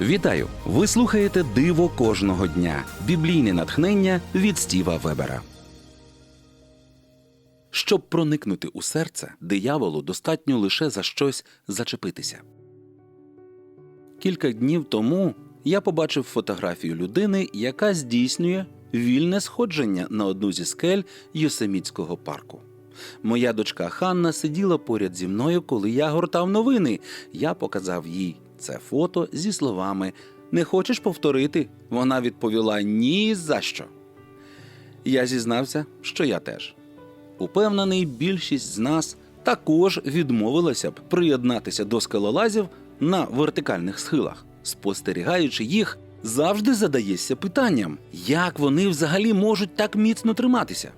Вітаю! Ви слухаєте Диво кожного дня. Біблійне натхнення від Стіва Вебера. Щоб проникнути у серце, дияволу достатньо лише за щось зачепитися. Кілька днів тому я побачив фотографію людини, яка здійснює вільне сходження на одну зі скель Йосемітського парку. Моя дочка Ханна сиділа поряд зі мною, коли я гортав новини. Я показав їй це фото зі словами Не хочеш повторити? Вона відповіла ні за що. Я зізнався, що я теж. Упевнений, більшість з нас також відмовилася б приєднатися до скелолазів на вертикальних схилах. Спостерігаючи їх, завжди задаєшся питанням, як вони взагалі можуть так міцно триматися.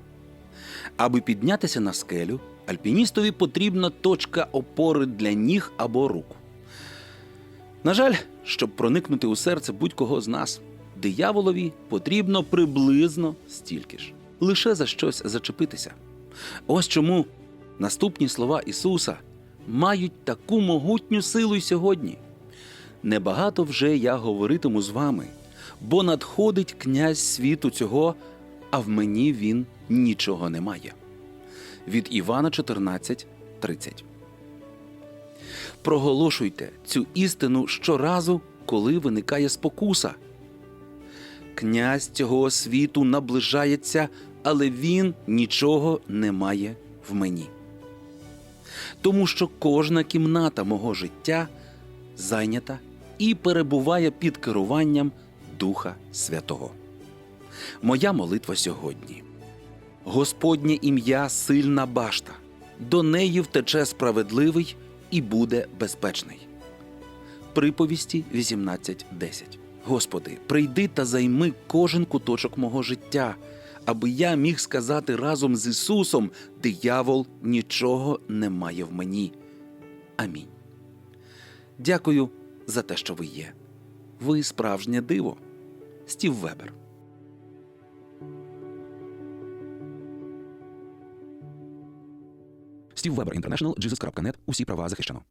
Аби піднятися на скелю, альпіністові потрібна точка опори для ніг або рук. На жаль, щоб проникнути у серце будь-кого з нас, дияволові потрібно приблизно стільки ж, лише за щось зачепитися. Ось чому наступні слова Ісуса мають таку могутню силу й сьогодні. Небагато вже я говоритиму з вами, бо надходить князь світу цього, а в мені він нічого не має. Від Івана 14, 30. Проголошуйте цю істину щоразу, коли виникає спокуса. Князь цього світу наближається, але він нічого не має в мені. Тому що кожна кімната мого життя зайнята і перебуває під керуванням Духа Святого. Моя молитва сьогодні. Господнє ім'я сильна башта, до неї втече справедливий і буде безпечний. Приповісті 18.10. Господи, прийди та займи кожен куточок мого життя, аби я міг сказати разом з Ісусом: диявол нічого не має в мені. Амінь. Дякую за те, що ви є. Ви справжнє диво. Стів Вебер. Стів Вебер Інтернешнл, Jesus.net. Усі права захищено.